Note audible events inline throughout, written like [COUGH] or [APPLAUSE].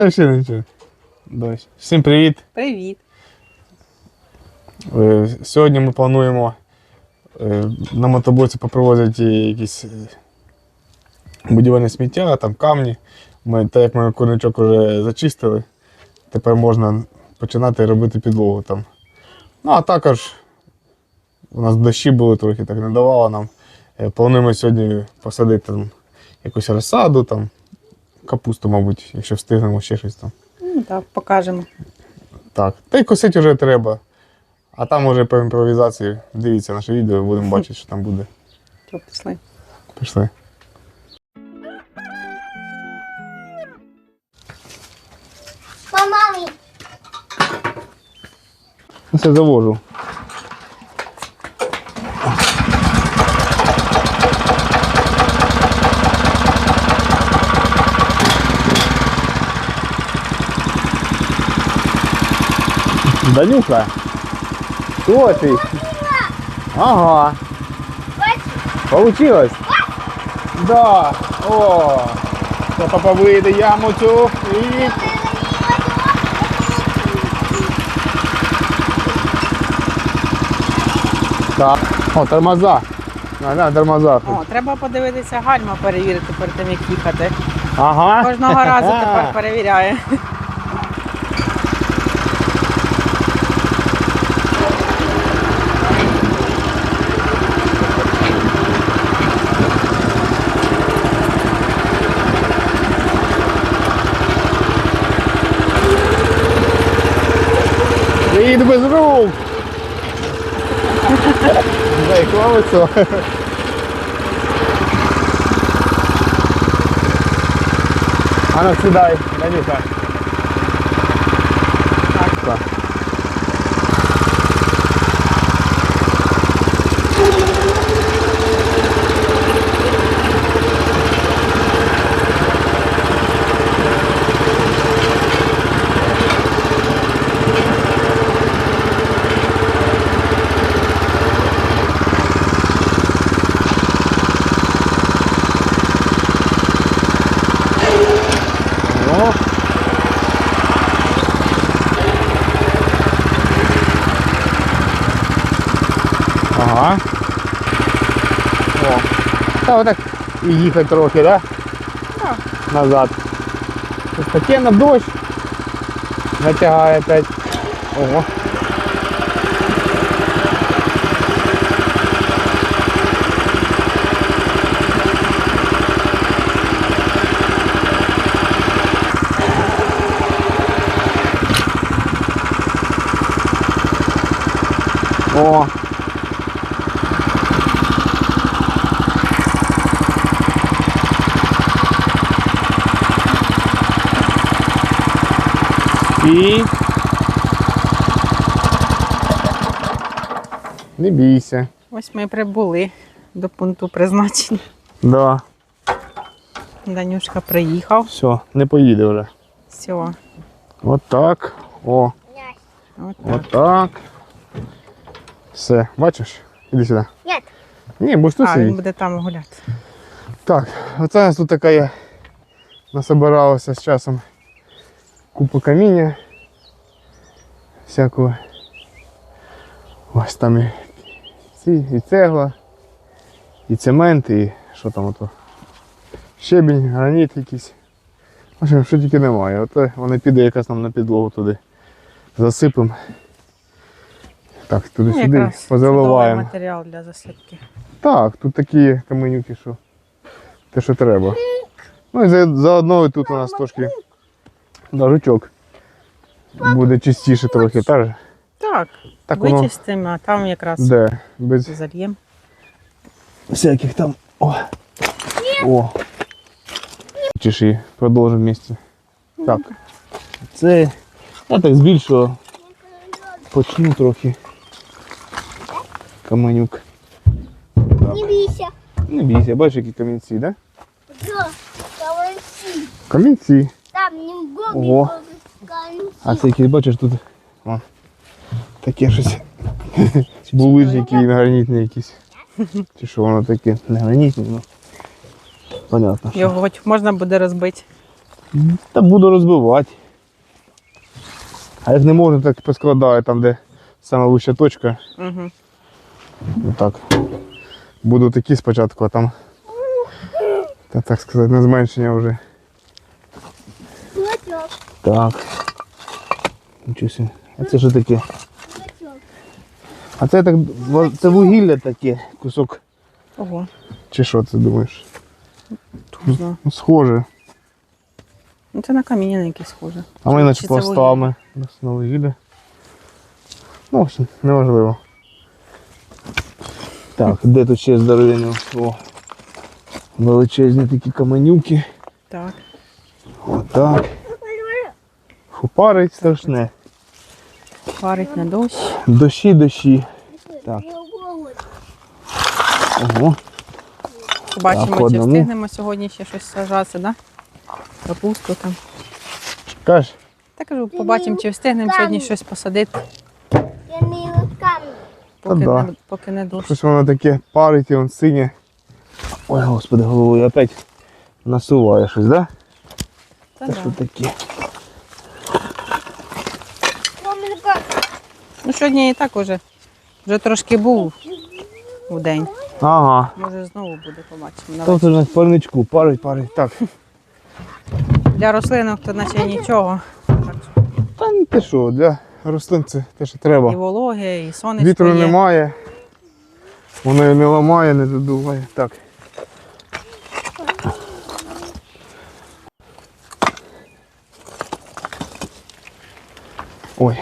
Та ще нічого. Дощ. Всім привіт. Привіт. Е, Сьогодні ми плануємо е, на мотоблоці попривозити якісь е, будівельне сміття, там камні. Ми, так як ми курничок вже зачистили, тепер можна починати робити підлогу там. Ну а також у нас дощі були трохи, так не давало нам. Плануємо сьогодні посадити там якусь розсаду, там, капусту, мабуть, якщо встигнемо ще щось там. Ну, так, покажемо. Так. Та й косити вже треба. А там уже по імпровізації дивіться наше відео, будемо [LAUGHS] бачити, що там буде. Що пішли. Пішли. Ну, Все завожу. Данюха, что ты? Ага. Получилось? Да. О. Папа вийде яму цю і Так. О, тормоза. А, да, тормоза. О, треба подивитися гальма перевірити перед тим, як їхати. Ага. Кожного разу тепер [LAUGHS] перевіряє. Їду без рук. Дай колесо. А ну сідай, Данюха. Так. О. Ага. О. Та отак і їхати трохи, да? Так. Назад. На дощ. Натягає опять. Ого. О. І. Не бійся. Ось ми прибули до пункту призначення. Да. Данюшка приїхав. Все, не поїде вже. Все. От так. О, От от так. Все, бачиш? Іди сюди. Нет. Ні, будеш тут А, він сидіти. буде там гуляти. Так, оце у нас тут така є. Насобиралося з часом купу каміння. Всякого. Ось там і, ці, і цегла, і цемент, і що там ото. Щебінь, граніт якийсь. В общем, що тільки немає. Ото вони піде якась нам на підлогу туди. Засипемо. Так, Ну, туди-сюди якраз чудовий позаливаємо. матеріал для засипки. Так, тут такі каменюки, що те, що треба. Ну і заодно і тут у нас трошки да, жучок. Буде чистіше трохи, так? же? Так, Так воно вичистимо, а там якраз де, без зальємо. всяких там. О! О! Чеши, продовжимо місце. Так. Це я так збільшую. Почну трохи. Каменюк. Не бейся. Не бійся, бачиш, які камінці, так? Да? Камінці. Там не в Ого. А це якийсь, бачиш, тут о, таке щось. [LAUGHS] Булижники гранітні якісь. Чи що воно таке? Не гранітні, ну. Понятно. що. Його хоч можна буде розбити. Та буду розбивати. А як не можна, так поскладаю там, де сама вища точка. Угу. Отак. Буду такі спочатку, а там. Та так сказати, на зменшення вже. Так. Нічого. А це що таке? А це так це вугілля таке, кусок. Ого, Чи що ти думаєш? тужно. Ну, схоже. Ну це на каміння на якийсь схоже. А ми наче це пластами. На вугілля. Ну, в общем, неважливо. Так, де тут ще здоров'яні? О. Величезні такі каменюки. Так. Отак. Парить страшне. Парить на дощ. Дощі, дощі. Так. Ого. Побачимо, Так, чи одному. встигнемо сьогодні ще щось сажати, да? Капусту там. Кажеш? Та кажу, побачимо, чи встигнемо сьогодні щось посадити, Я не руками. поки, да. не, поки не дощ. Щось воно таке парить і он синє. Ой, господи, головою опять насуває щось, да? Та Це да. що таке? Ну сьогодні і так уже. Вже трошки був у день. Ага. Може знову буде, побачимо. Тут на парничку, парить, парить. Так. Для рослинок то наче нічого. Та ну ти що, для рослин це те, що І вологе, і сонечко Вітру є. немає. Воно її не ламає, не задуває. Так. Ой.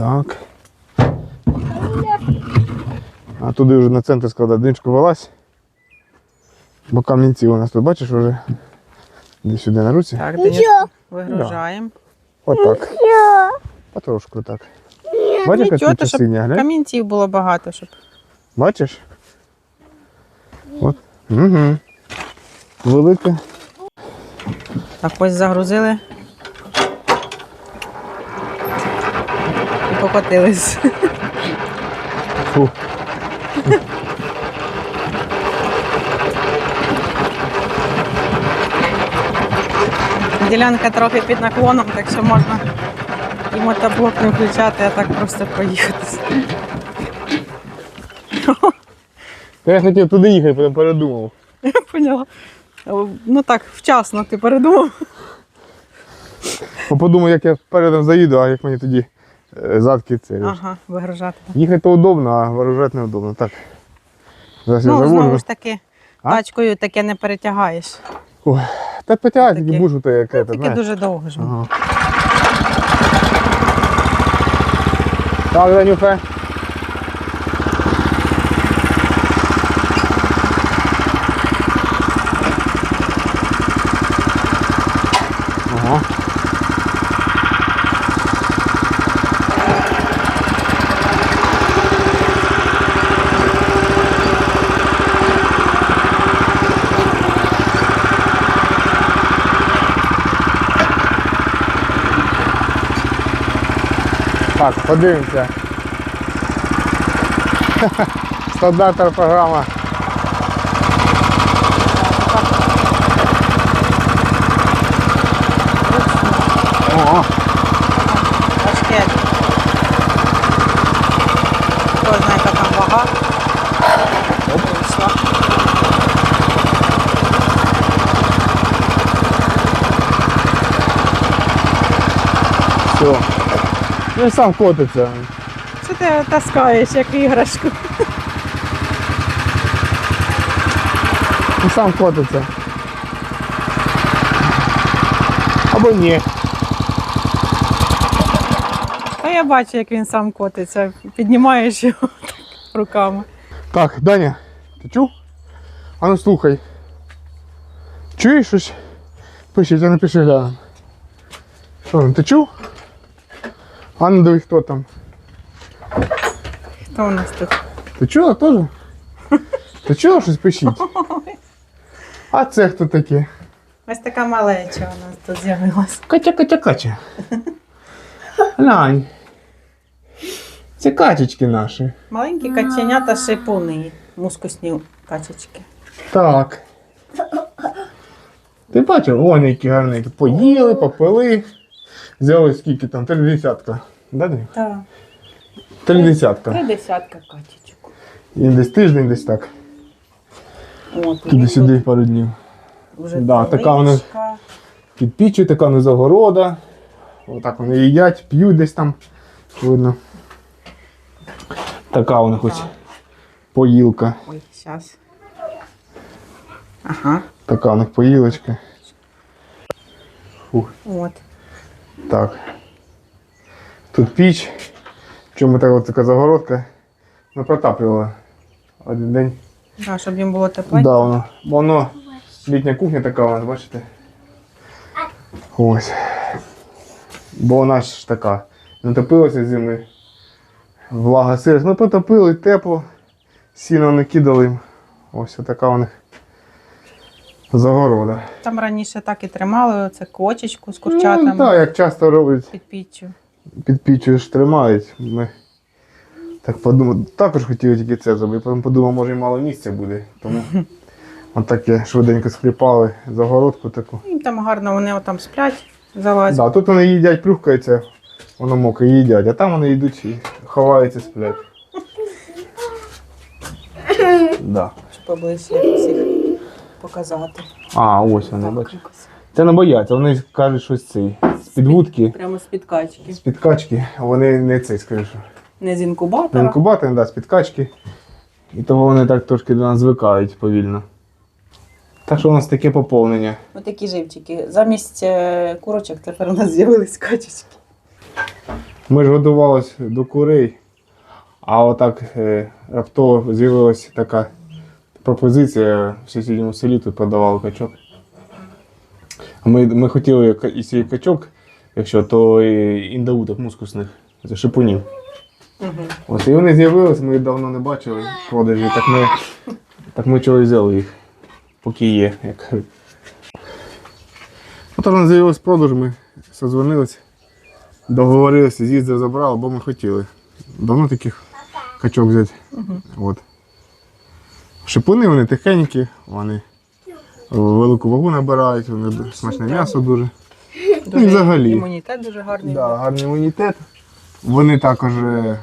Так. А туди вже на центр складати динчку вилазь. Бо камінці у нас тут бачиш вже. Іди сюди на руці. Так, Денис, вигружаємо. Отак. Потрошку так. Бачиш, яка Нічого, то тут щоб синя, глянь? камінців було багато, щоб Бачиш? От. Угу. Велике. так ось загрузили. І покотились. Фу. Ділянка трохи під наклоном, так що можна і мотоблок не включати, а так просто проїхатися. Та я хотів туди їхати, потім передумав. Я поняла. Ну так, вчасно ти передумав. Подумав, як я передом заїду, а як мені тоді е, задки це. Ага, вигружати. Їхати то удобно, а виражати неудобно. Так. Зараз я Ну, завожу. знову ж таки, А? тачкою таке не перетягаєш. Ой, та потягай Таке. такі бужу, то як це, Таке знаєш. дуже довго ж. Ага. Так, Данюха. Ага. Так, подивимося. [LAUGHS] Стандартна програма. Ого. Важке. Хто знає, яка там вага. Вийшла. Все. Ну сам котиться. Що ти таскаєш, як іграшку? Ну сам котиться. Або ні. А я бачу, як він сам котиться. Піднімаєш його [LAUGHS] так руками. Так, Даня, ти чув? А ну слухай. Чуєш щось? Пиши, я напиши глянем. Що ти чув? А ну диви, хто там. Хто у нас тут? Ти чула теж? Ти чула щось пишіть? А це хто таке? Ось така малеча у нас тут з'явилась. Катя, Катя, Катя. Глянь. Це качечки наші. Маленькі каченята шипуни, мускусні качечки. Так. Ти бачив, вони які гарненькі. Поїли, попили. Взяли скільки там, три десятка. Да, Дім? Так. Три десятка. Три десятка качечок. І десь тиждень десь так. От, Туди-сюди пару днів. Вже Да, така вона-. Під піччю така не загорода. Отак вони їдять, п'ють десь там. Видно. Така у них ось Так. поїлка. Ой, зараз. Ага. Така у них поїлочка. Фух. От. Так. Тут піч. Чому така така загородка? Ми протаплювали один день. Да, щоб їм було тепленько. Да, воно. Воно літня кухня така у нас, бачите? Ось. Бо вона ж така. Натопилася зими. Влага сирость. Ми потопили, тепло, сіно не кидали їм. Ось така у них загорода. Там раніше так і тримали оце кочечку з курчатами Ну, так, як часто роблять. під піччю. під піччю ж тримають. Ми так подумали, також хотіли тільки це зробити. Потім подумав, може і мало місця буде. Тому [LAUGHS] от таке швиденько скліпали загородку таку. Їм там гарно, вони там сплять, залазять. Да, тут вони їдять, плюхкаються, воно мокре їдять, а там вони йдуть і ховаються, сплять. [LAUGHS] Да. Поближче їх показати. А, ось вони, бачиш. Це не бояться, вони кажуть, щось цей. З-під вудки, Прямо з-під качки. з-під качки, а вони не цей, скажу. Не з інкубатора. інкубатор, да, з-під качки. І того вони так трошки до нас звикають повільно. Так що у нас таке поповнення. Ось такі живчики. Замість е, курочок тепер у нас з'явились качечки. Ми ж годувалися до курей, а отак е, раптово з'явилася така пропозиція в сусідньому селі тут продавали качок. Ми, ми хотіли і свій качок, якщо, то і мускусних, це шипунів. Угу. Ось і вони з'явилися, ми їх давно не бачили в продажі, так ми, так ми чого і взяли їх, поки є, як кажуть. От вона з'явилась в продаж, ми созвонились, договорилися, з'їздив, забрали, бо ми хотіли. Давно таких качок взяти. От. Шипуни вони тихенькі, вони велику вагу набирають, вони смачне м'ясо дуже. Дуже взагалі. імунітет дуже гарний. Да, гарний імунітет. Вони також е,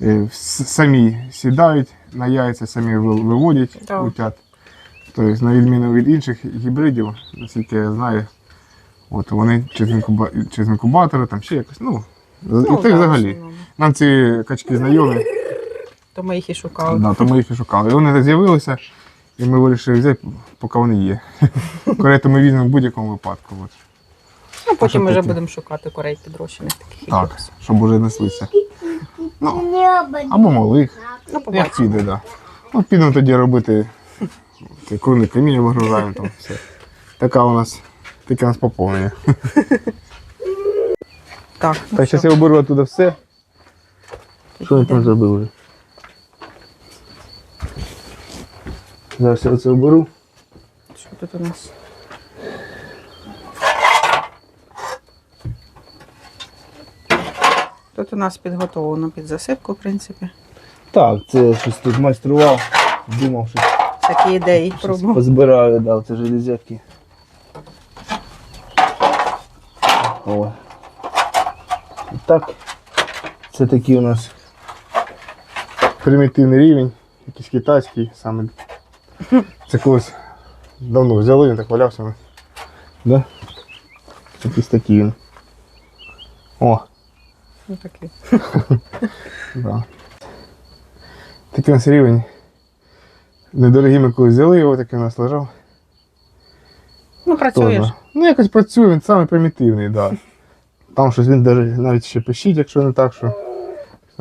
е, самі сідають на яйця, самі виводять Так. утят. Тобто, на відміну від інших гібридів, наскільки я знаю, от вони чи з, інкуба... чи з інкубатора, там ще якось. Ну, Ну, і так взагалі. Нам ці качки знайомі, То ми їх і шукали. да, то ми їх і шукали. І вони з'явилися, і ми вирішили взяти, поки вони є. [LAUGHS] Корейто ми візьмемо в будь-якому випадку. От. Ну, потім ми вже будемо шукати курей підрощених таких Так, якихось. щоб уже неслися. Ну, або малих. Ну, Як піде, так. Да. Ну, підемо тоді робити це круне каміння вигружаємо там все. Така у нас, таке у нас поповнення. Так, ну, Так, що? зараз я оберу оттуда все. Що я там зробив вже? Зараз я оце оберу. Що тут у нас? Тут у нас підготовлено під засипку, в принципі. Так, це щось тут майстрував, думав, що Такі ідеї пробував. позбираю, да, це железяки. О. І так, це такий у нас примітивний рівень, якийсь китайський, саме. Це колись давно взяли, він так валявся. Да? Якийсь такий він. О, Ну, такий. [LAUGHS] да. Такий у нас рівень. Недорогий ми колись взяли його, такий у нас лежав. Ну, працюєш. Тоже. Ну, якось працює, він самий примітивний, так. Да. Там щось він даже навіть ще пишіть, якщо не так, що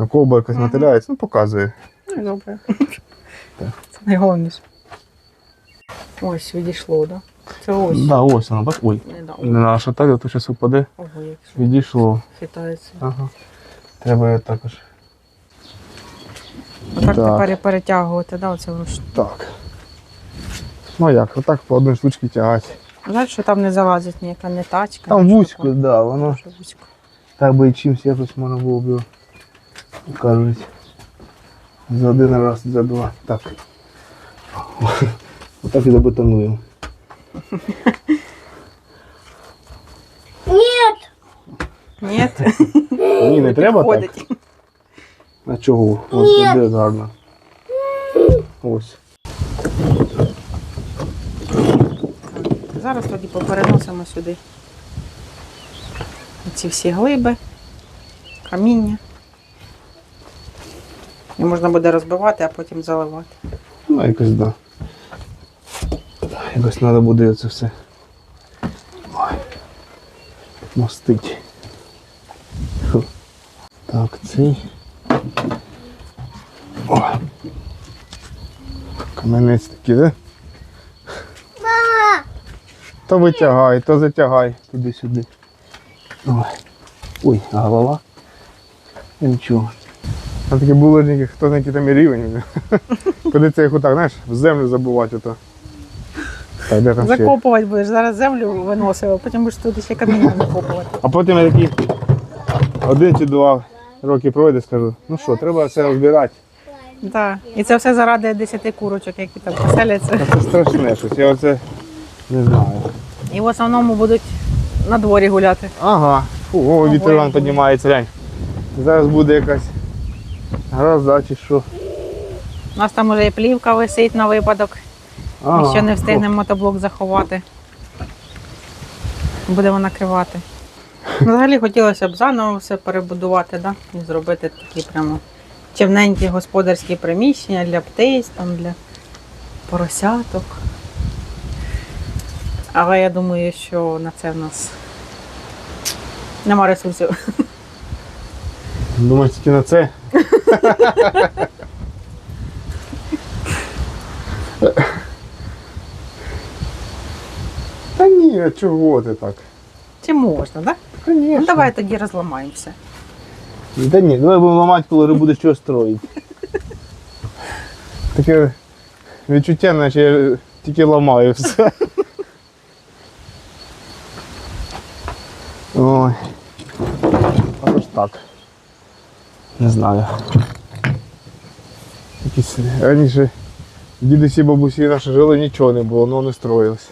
колба якась мотиляється, ну показує. Ну, добре. Це найголовніше. Ось, відійшло, так? Да? Це ось. Да, ось воно, бач. Ой. Не дав. Не на шаталі, то зараз упаде. Ого, як Відійшло. хитається. Ага. Треба також. Отак Так. тепер і перетягувати, да, оце вручну. Так. Ну а як, отак по одній штучці тягати. Знаєш, що там не залазить ніяка не тачка. Там ні вузько, що так, да, воно. Дуже вузько. так би і чимось якось можна було б його, кажуть. За один раз, за два. Так. Отак і забетонуємо. Нет. Ні. Ні, не треба так. Ходить. А чого? Ось Ні. гарно. Ось. Зараз тоді попереносимо сюди ці всі глиби, каміння. І можна буде розбивати, а потім заливати. Ну, якось да. Якось треба буде це все. Ой. Мостить. Фу. Так, цей. О. Каменець такий, да? Мама. То витягай, то затягай туди-сюди. Ой. А голова. І Нічого. Там такі булочники, хто на який там рівень. [LAUGHS] Куди це їх отак, знаєш, в землю забувати ото. Так, де там ще? Закопувати будеш, зараз землю виносив, а потім будеш туди ще каміння закопувати. А потім я такий один чи два роки пройде, скажу, ну що, треба все розбирати. Так. І це все заради 10 курочок, які там поселяться. Та Це страшне щось, я оце не знаю. І в основному будуть на дворі гуляти. Ага. Фу, о, вітеран піднімається, глянь. Зараз буде якась гроза чи що. У нас там вже і плівка висить на випадок. Ага. Якщо не встигнемо мотоблок заховати. Будемо накривати. Ну, Взагалі хотілося б заново все перебудувати, да? і зробити такі прямо чевненькі господарські приміщення для птиць, там, для поросяток. Але я думаю, що на це в нас нема ресурсів. Думаєш, тільки на це? [LAUGHS] Та ні, а чого ти так? Чи можна, так? Да? Конечно. Ну давай тоді розламаємося. Та ні, давай будемо ламати, коли буде що строїти. Таке відчуття, наче я тільки ламаю все. Ой. А ж так. Не знаю. Якісь раніше дідусі, бабусі наші жили, нічого не було, ну не строїлось.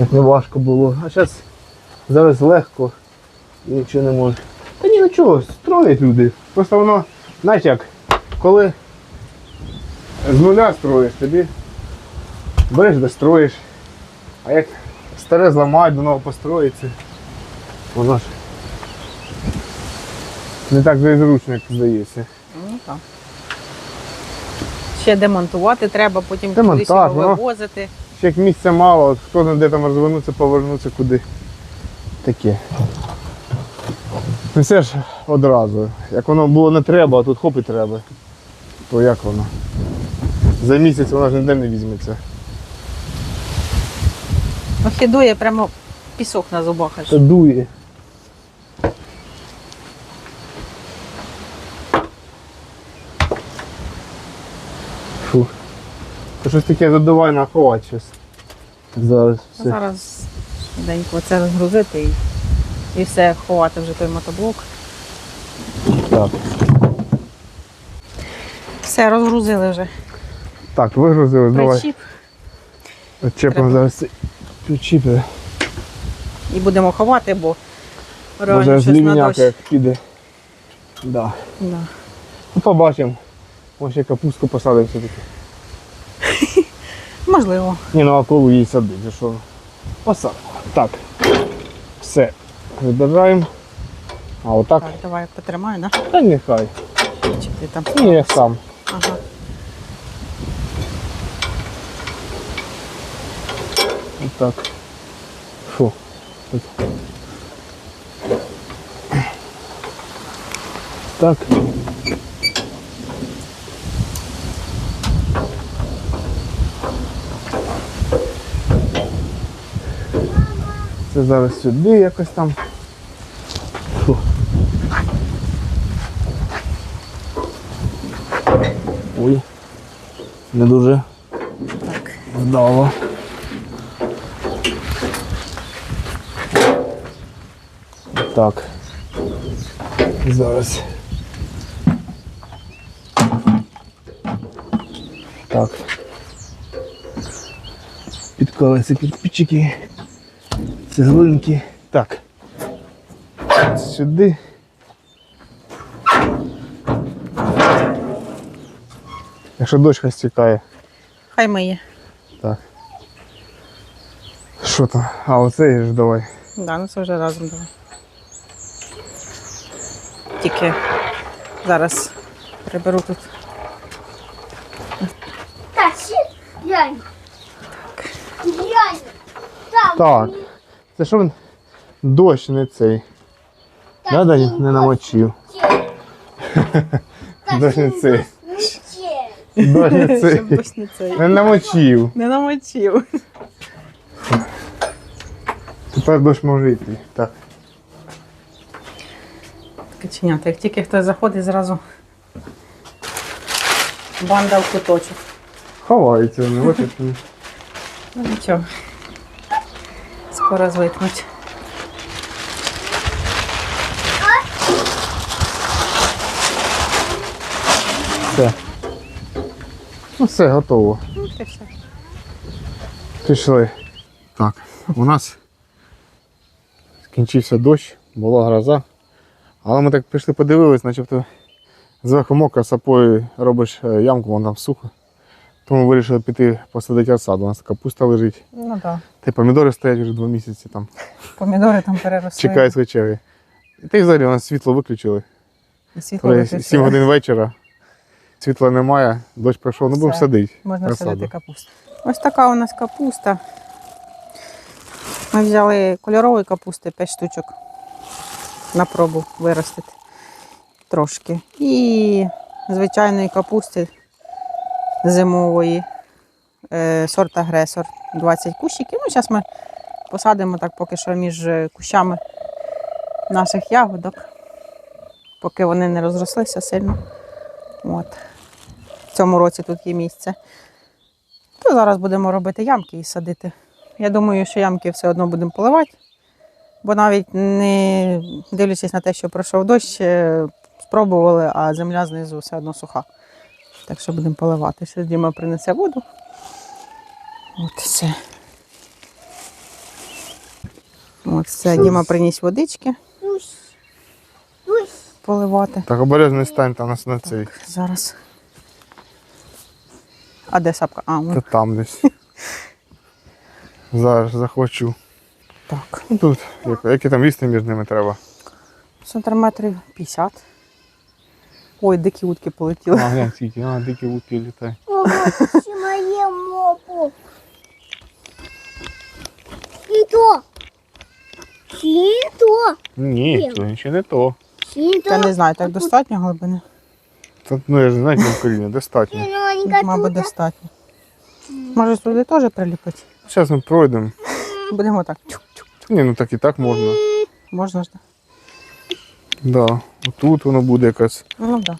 Як не важко було. А зараз зараз легко. І Нічого не може. Та ні, ну чого, строять люди. Просто воно, знаєш як, коли з нуля строїш, тобі береш да строїш. А як старе зламають, до нового построїться, воно ж не так вже і зручно, як здається. Ну так. Ще демонтувати треба, потім кудись його ну. вивозити. Ще як місця мало, от хто де там розвернуться, повернуться куди. Таке. Не все ж одразу. Як воно було не треба, а тут хоп і треба. То як воно? За місяць воно ж ніде не візьметься. Ну, прямо пісок на зубах аж. Та дує. Щось таке задуває на ховати щось. Зараз все. Зараз швиденько це розгрузити і, і все, ховати вже той мотоблок. Так. Все, розгрузили вже. Так, вигрузили, давай. Причіп Чепимо Треба. зараз причіпи. і будемо ховати, бо реально зараз щось на дощ. як піде. Да. Да. Ну побачимо. Може капустку посадимо все-таки. Можливо. Ні, ну а коли її садити, що? Посадимо. Так. Все. Вибираємо. А отак. Так, давай потримай, да? Та нехай. Чи ти там? Ні, я сам. Ага. Отак. Фу. Тут. Так. Це зараз сюди якось там. Фу. Ой. Не дуже Так. вдало. Так. Зараз. Так. Посклалися кирпичики, цеглинки. Так. Сюди. Якщо дощ стікає. Хай миє. Так. Що там? А оце ж давай. Да, ну це вже разом давай. Тільки зараз приберу тут. Тащи. Глянь. Глянь. Там. Так. Це що він? Дощ не цей. Да, Даня? Не намочив. [LAUGHS] Дощ не цей. Дощ не цей. Дощ не цей. Не намочив. Не намочив. Тепер дощ може йти. Так. Каченята, як тільки хтось заходить, зразу банда в куточок. Ховається вони, бачиш? Ну нічого. Скоро звикнуть. Все. Ну все, готово. Ну, це все. Пішли. Так, у нас скінчився дощ, була гроза. Але ми так пішли подивились, начебто зверху мокро, сапою робиш е, ямку, вон там сухо. Тому вирішили піти посадити розсаду. У нас капуста лежить. Ну так. Та й помідори стоять вже два місяці там. Помідори там переросли. Чекають свої. І та й взагалі у нас світло виключили. І світло виключили. 7 годин вечора, світла немає, дощ пройшов, ну будемо садити. Можна розсаду. садити капусту. Ось така у нас капуста. Ми взяли кольорової капусти 5 штучок на пробу виростити трошки. І звичайної капусти зимової е, сорт агресор 20 кущиків. Ну, зараз ми посадимо так поки що між е, кущами наших ягодок, поки вони не розрослися сильно. От. В цьому році тут є місце. То зараз будемо робити ямки і садити. Я думаю, що ямки все одно будемо поливати, бо навіть не дивлячись на те, що пройшов дощ, е, спробували, а земля знизу все одно суха. Так що будемо поливати. Ще Діма принесе воду. От все. От все, Діма приніс водички поливати. Так обережно стань там нас на цей. Так, зараз. А де сапка? А, Та вон. там десь. [LAUGHS] Зараз захочу. так. Ну тут, як- які там відстань між ними треба. Сантиметрів 50. Ой, дикі утки полетіли. А, глянь, скільки, а, дикі утки літають. Ого, ще моє мопу. І то. І то. Ні, то ще не то. І то. Я не знаю, так достатньо глибини? Тут, ну я ж знаю, там коріння, достатньо. Мабуть, достатньо. Може, сюди теж приліпити? Зараз ми пройдемо. Будемо так. Ні, ну так і так можна. Можна ж? Да. Тут воно буде якась. Ну так. Да.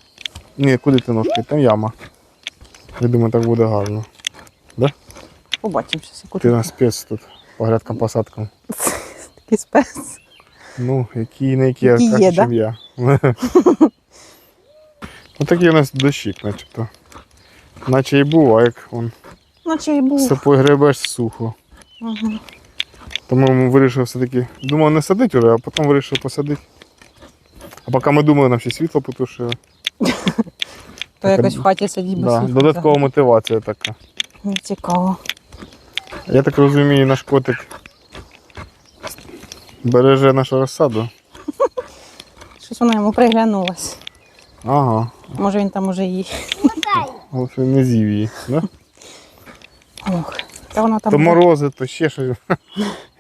Ні, куди ти ножки? Там яма. Я думаю, так буде гарно. Побачимо ще Ти на спец тут по грядкам посадкам. [LAUGHS] Такий спец. Ну, які не Які є, краще, да? ніж я. [LAUGHS] ну такий у нас дощик, начебто. Наче і був, а як он Наче і був. сапою гребеш сухо. Угу. Тому вирішив все-таки, думав не садити вже, а потім вирішив посадити. А поки ми думали, нам ще світло потушили. То якось в хаті сидіть без Да, світла. додаткова мотивація така. Не цікаво. Я так розумію, наш котик береже нашу розсаду. Щось вона йому приглянулась. Ага. Може він там уже її. Ось не з'їв її. Да? Ох. Та вона там. То морози, то ще щось.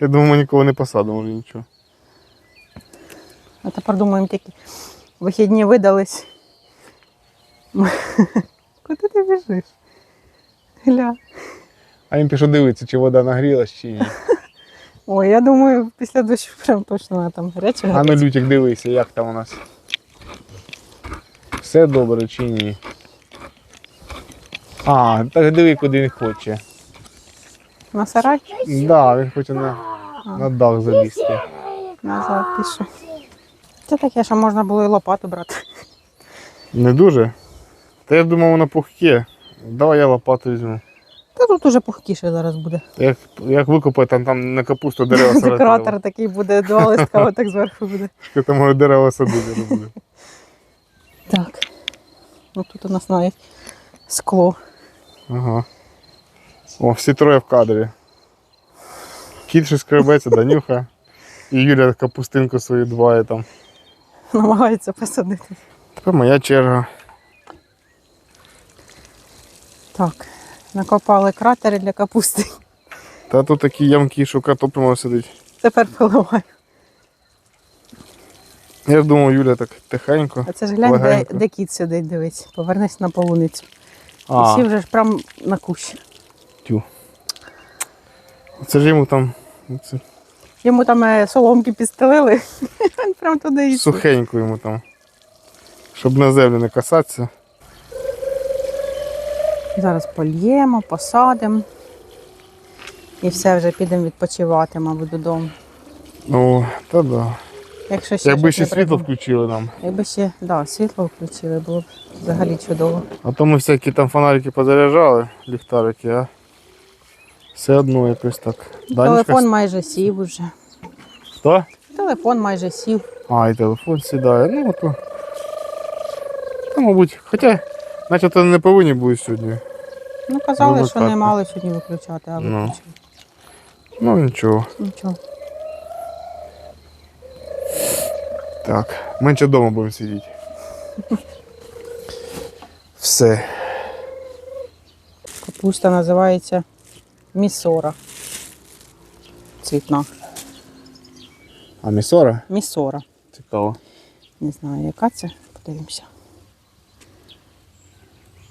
Я думаю, ми нікого не посадимо вже нічого. А тепер думаємо тільки вихідні видались. [LAUGHS] Куди ти біжиш? Гля. А він пішов дивитися, чи вода нагрілась, чи ні. [LAUGHS] Ой, я думаю, після дощу прям точно вона там гаряча. А ну Лютик, дивися, як там у нас. Все добре чи ні? А, так диви, куди він хоче. На сарай Так, да, він хоче на, на дах залізти. назад пішов. Це таке, що можна було і лопату брати. Не дуже. Та я думав, воно пухке. Давай я лопату візьму. Та тут уже пухкіше зараз буде. Як, як викопати, там, там на капусту дерева [LAUGHS] садити. Кратер такий буде, два листка [LAUGHS] отак зверху буде. треба. Там дерева садити буде. Так. Ну тут у нас навіть скло. Ага. О, всі троє в кадрі. Кіт щось скребеться, Данюха. І Юля капустинку свою дбає там. [LAUGHS] Намагається посадити. Тепер моя черга. Так. Накопали кратери для капусти. Та тут такі ямки, що картоплю сидить. Тепер поливаю. Я ж думав, Юля так тихенько. А це ж глянь, де, Легенько. де кіт сидить, дивись. Повернись на полуницю. А, всі вже ж прям на кущі. тю. Це ж йому там це, Йому там е, соломки підстелили. [LAUGHS] Він прям туди сів. сухенько йому там. Щоб на землю не касатися. Зараз польємо, посадимо. І все, вже підемо відпочивати, мабуть, додому. Ну, та да. Якщо ще Якби щось ще не світло придумаємо. включили нам. Якби ще да, світло включили, було б взагалі чудово. А то ми всякі там фонарики позаряджали, ліхтарики, а все одно якось так. Телефон майже сів уже. Хто? Телефон майже сів. А, і телефон сідає. Ну, то. Та, мабуть, хоча, начебто не повинні були сьогодні. Ну, казали, що Вимикати. не мали сьогодні виключати, а Ну. Ну нічого. Нічого. Так, менше вдома будемо сидіти. [LAUGHS] Все. Капуста називається місора. Цвітна. А місора? Місора. Цікаво. Не знаю, яка це. Подивимося.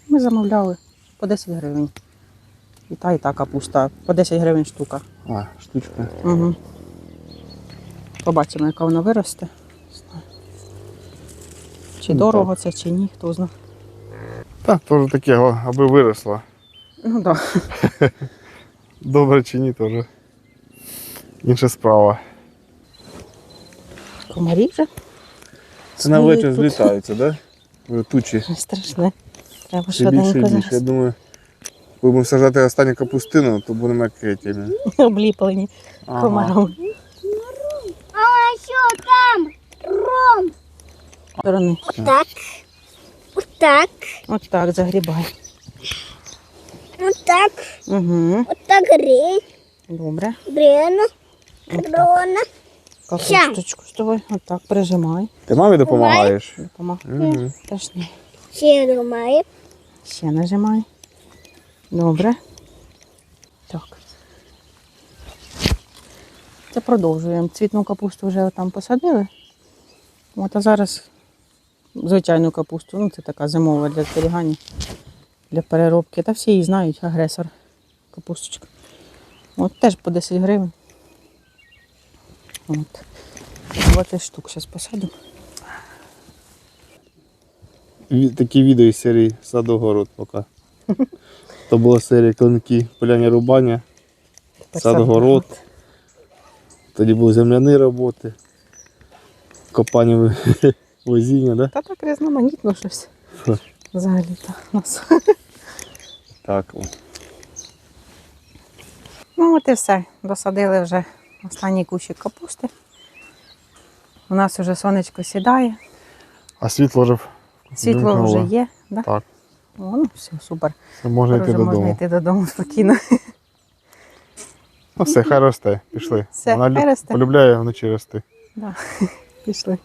Ми замовляли по 10 гривень. І та, і та капуста. По 10 гривень штука. А, штучка. Угу. Побачимо, яка вона виросте. Чи Ну, дорого це, чи ні, хто знає. Так, теж таке, аби виросла. Ну так. Да. [LAUGHS] Добре чи ні, теж. Інша справа. Комарі вже. Це на вечір злітаються, так? Да? Тучі. Страшне. Треба швиденько більше. Я думаю, коли будемо сажати останню капустину, то будемо як етіми. [LAUGHS] Обліплені комарами. А що там? Ром. Сторони. Так. Отак. От так, загрібай. Отак. Угу. Отак грей. Добре. Брена. От так. Капусточку з тобою. От так, прижимай. Ти мамі допомагаєш? Допомагає. Мгм. Страшне. Ще немає. Ще нажимай. Добре. Так. Це продовжуємо. Цвітну капусту вже там посадили. От, а зараз звичайну капусту. Ну, це така зимова для зберігання, для переробки. Та всі її знають, агресор. Капусточка. От теж по 10 гривень. От. 20 штук зараз посадимо. Ві- Такі відео із серії Садогород поки. То була серія клинки поляні рубання, садогород. Тоді були земляні роботи, копання [LAUGHS] возіння, да? Та так різноманітно щось. Взагалі так у нас. Так. Ну от і все. Досадили вже останній кущик капусти. У нас вже сонечко сідає, А світло вже світло вже є. Да? Так, О, ну все, супер. це можна йти вже можна йти додому спокійно. Ну все, хай росте, пішли. Все, Вона хай росте. полюбляє вночі рости. Да. [LAUGHS] Пішли.